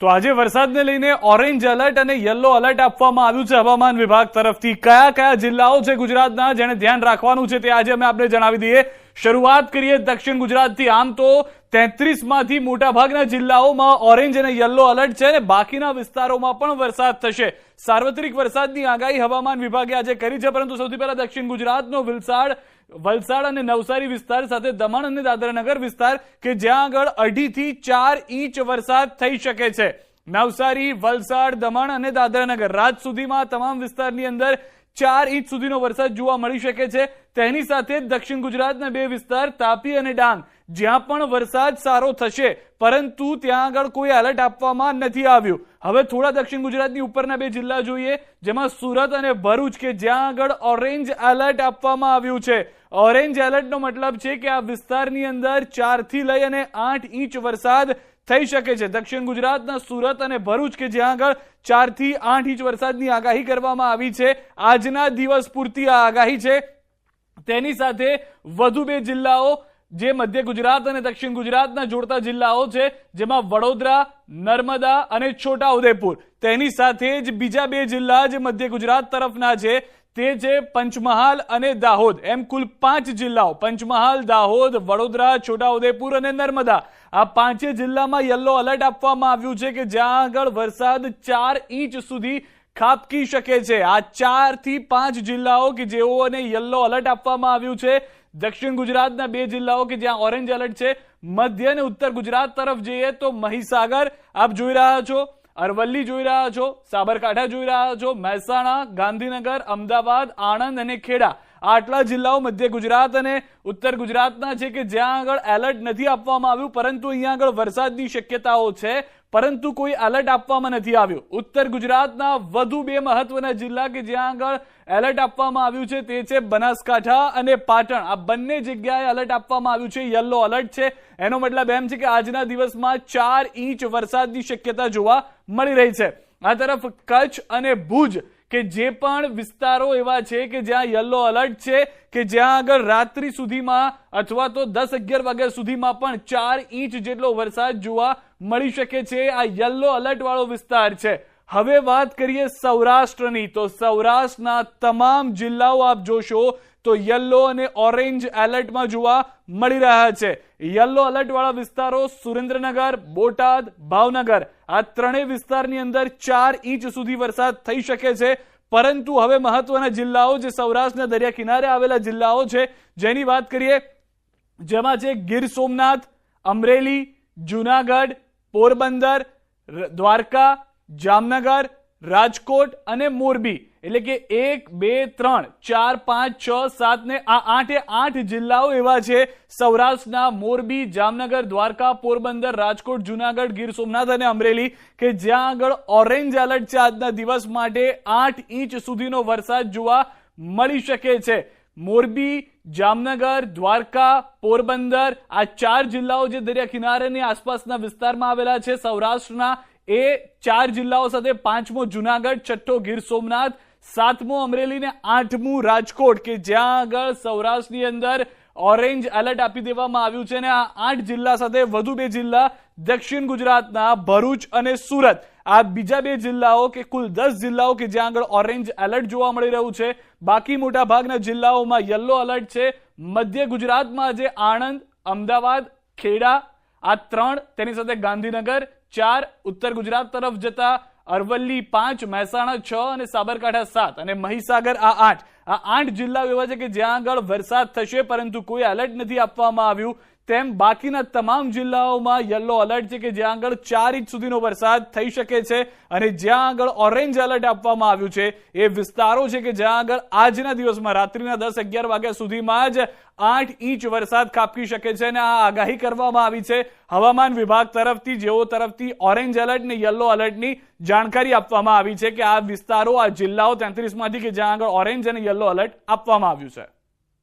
તો આજે વરસાદને લઈને ઓરેન્જ એલર્ટ અને યલો એલર્ટ આપવામાં આવ્યું છે હવામાન વિભાગ તરફથી. કયા કયા જિલ્લાઓ છે ગુજરાતના જેને ધ્યાન રાખવાનું છે તે આજે અમે આપને જણાવી દઈએ. શરૂઆત કરીએ દક્ષિણ ગુજરાતથી. આમ તો તેત્રીસમાંથી મોટાભાગના જિલ્લાઓમાં ઓરેન્જ અને યલો એલર્ટ છે અને બાકીના વિસ્તારોમાં પણ વરસાદ થશે. સાર્વત્રિક વરસાદની આગાહી હવામાન વિભાગે આજે કરી છે, પરંતુ સૌથી પહેલા દક્ષિણ ગુજરાતનો વલસાડ વલસાડ અને નવસારી વિસ્તાર સાથે દમણ અને દાદરાનગર વિસ્તાર કે જ્યાં આગળ અઢીથી ચાર ઇંચ વરસાદ થઈ શકે છે. નવસારી, વલસાડ, દમણ અને દાદરાનગર રાત સુધીમાં તમામ વિસ્તારની અંદર ચાર ઇંચ સુધીનો વરસાદ જોવા મળી શકે છે. તેની સાથે દક્ષિણ ગુજરાતના બે વિસ્તાર, તાપી અને ડાંગ, જ્યાં પણ વરસાદ સારો થશે, પરંતુ ત્યાં આગળ કોઈ એલર્ટ આપવામાં નથી આવ્યું. હવે થોડા દક્ષિણ ગુજરાતની ઉપરના બે જિલ્લા જોઈએ, જેમાં સુરત અને ભરૂચ કે જ્યાં આગળ ઓરેન્જ એલર્ટ આપવામાં આવ્યું છે. ઓરેન્જ એલર્ટનો મતલબ છે કે આ વિસ્તારની અંદર ચારથી લઈ અને આઠ ઇંચ વરસાદ થઈ શકે છે. દક્ષિણ ગુજરાતના સુરત અને ભરૂચ કે જ્યાં આગળ ચારથી આઠ ઇંચ વરસાદની આગાહી કરવામાં આવી છે. આજના દિવસ પૂરતી આ આગાહી છે. તેની સાથે વધુ બે જિલ્લાઓ જે મધ્ય ગુજરાત અને દક્ષિણ ગુજરાતના જોડતા જિલ્લાઓ છે, જેમાં વડોદરા, નર્મદા અને છોટા ઉદેપુર તેની સાથે જ બીજા બે જિલ્લા જે મધ્ય ગુજરાત તરફના છે તે છે પંચમહાલ અને દાહોદ. એમ કુલ પાંચ જિલ્લાઓ. પંચમહાલ, દાહોદ, વડોદરા, છોટાઉદેપુર અને નર્મદા. આ પાંચે જિલ્લામાં યલો એલર્ટ આપવામાં આવ્યું છે કે જ્યાં આગળ વરસાદ ચાર ઇંચ સુધી ખાબકી શકે છે. આ ચારથી પાંચ જિલ્લાઓ કે જેઓને યલો એલર્ટ આપવામાં આવ્યું છે. દક્ષિણ ગુજરાતના બે જિલ્લાઓ કે જ્યાં ઓરેન્જ એલર્ટ છે. મધ્ય અને ઉત્તર ગુજરાત તરફ જઈએ તો મહીસાગર. આપ જોઈ રહ્યા છો અરવલ્લી જોઈ રહ્યા છો, સાબરકાંઠા જોઈ રહ્યા છો, મહેસાણા, ગાંધીનગર, અમદાવાદ, આણંદ અને ખેડા. આટલા જિલ્લાઓ મધ્ય ગુજરાત અને ઉત્તર ગુજરાતના છે કે જ્યાં આગળ એલર્ટ નથી આપવામાં આવ્યું, પરંતુ અહીંયા આગળ વરસાદની શક્યતાઓ છે, પરંતુ કોઈ એલર્ટ આપવામાં નથી આવ્યું. ઉત્તર ગુજરાતના વધુ બે મહત્વના જિલ્લા કે જ્યાં આગળ એલર્ટ આપવામાં આવ્યું છે તે છે બનાસકાંઠા અને પાટણ. આ બંને જગ્યાએ એલર્ટ આપવામાં આવ્યું છે યલો એલર્ટ છે. એનો મતલબ એમ છે કે આજના દિવસમાં ચાર ઇંચ વરસાદની શક્યતા જોવા મળી રહી છે. આ તરફ કચ્છ અને ભુજ, કે જે પણ વિસ્તારો એવા છે કે જ્યાં યલો અલર્ટ છે, કે જ્યાં આગળ રાત્રિ સુધીમાં અથવા તો દસ અગિયાર વાગ્યા સુધીમાં પણ ચાર ઇંચ જેટલો વરસાદ જોવા મળી શકે છે. આ યલો અલર્ટ વાળો વિસ્તાર છે. હવે વાત કરીએ સૌરાષ્ટ્રની. તો સૌરાષ્ટ્રના તમામ જિલ્લાઓ આપ જોશો, તો યલો અને ઓરેન્જ એલર્ટમાં જોવા મળી રહ્યા છે. યલો એલર્ટવાળા વિસ્તારો સુરેન્દ્રનગર, બોટાદ, ભાવનગર. આ ત્રણેય વિસ્તારની અંદર ચાર ઇંચ સુધી વરસાદ થઈ શકે છે. પરંતુ હવે મહત્વના જિલ્લાઓ જે સૌરાષ્ટ્રના દરિયા કિનારે આવેલા જિલ્લાઓ છે, જેની વાત કરીએ, જેમાં છે ગીર સોમનાથ, અમરેલી, જુનાગઢ, પોરબંદર દ્વારકા જામનગર, રાજકોટ અને મોરબી. એટલે કે એક, બે, ત્રણ, ચાર, પાંચ, છ, સાત ને આ આઠે આઠ જિલ્લાઓ એવા છે. સૌરાષ્ટ્રના મોરબી, જામનગર, દ્વારકા, પોરબંદર, રાજકોટ, જુનાગઢ, ગીર સોમનાથ અને અમરેલી કે જ્યાં આગળ ઓરેન્જ એલર્ટ છે આજના દિવસ માટે આઠ ઇંચ સુધીનો વરસાદ જોવા મળી શકે છે. મોરબી, જામનગર, દ્વારકા, પોરબંદર આ ચાર જિલ્લાઓ જે દરિયા કિનારાની આસપાસના વિસ્તારમાં આવેલા છે. સૌરાષ્ટ્રના એ ચાર જિલ્લાઓ સાથે પાંચમો જુનાગઢ, છઠ્ઠો ગીર સોમનાથ, સાતમું અમરેલી ને આઠમું રાજકોટ કે જ્યાં આગળ સૌરાષ્ટ્રની અંદર ઓરેન્જ એલર્ટ આપી દેવામાં આવ્યું છે અને આ આઠ જિલ્લા સાથે વધુ બે જિલ્લા દક્ષિણ ગુજરાતના ભરૂચ અને સુરત. આ બીજા બે જિલ્લાઓ કે કુલ દસ જિલ્લાઓ કે જ્યાં આગળ ઓરેન્જ એલર્ટ જોવા મળી રહ્યું છે. બાકી મોટા ભાગના જિલ્લાઓમાં યલો એલર્ટ છે. મધ્ય ગુજરાતમાં આજે આણંદ, અમદાવાદ, ખેડા, આ ત્રણ, તેની સાથે ગાંધીનગર ચાર, ઉત્તર ગુજરાત તરફ જતા અરવલ્લી પાંચ, મહેસાણા છ અને સાબરકાંઠા સાત અને મહીસાગર આ આઠ. આ આઠ જિલ્લાઓ એવા છે કે જ્યાં આગળ વરસાદ થશે, પરંતુ કોઈ એલર્ટ નથી આપવામાં આવ્યું. તેમ બાકીના તમામ જિલ્લાઓમાં યલો એલર્ટ છે કે જ્યાં આગળ ચાર ઇંચ સુધીનો વરસાદ થઈ શકે છે અને જ્યાં આગળ ઓરેન્જ એલર્ટ આપવામાં આવ્યું છે, એ વિસ્તારો છે કે જ્યાં આગળ આજના દિવસમાં રાત્રિના દસ અગિયાર વાગ્યા સુધીમાં જ આઠ ઇંચ વરસાદ ખાબકી શકે છે અને આ આગાહી કરવામાં આવી છે. હવામાન વિભાગ તરફથી, જેઓ તરફથી ઓરેન્જ એલર્ટ ને યલો એલર્ટની જાણકારી આપવામાં આવી છે કે આ વિસ્તારો, આ જિલ્લાઓ તેત્રીસમાંથી કે જ્યાં આગળ ઓરેન્જ અને યલો એલર્ટ આપવામાં આવ્યું છે.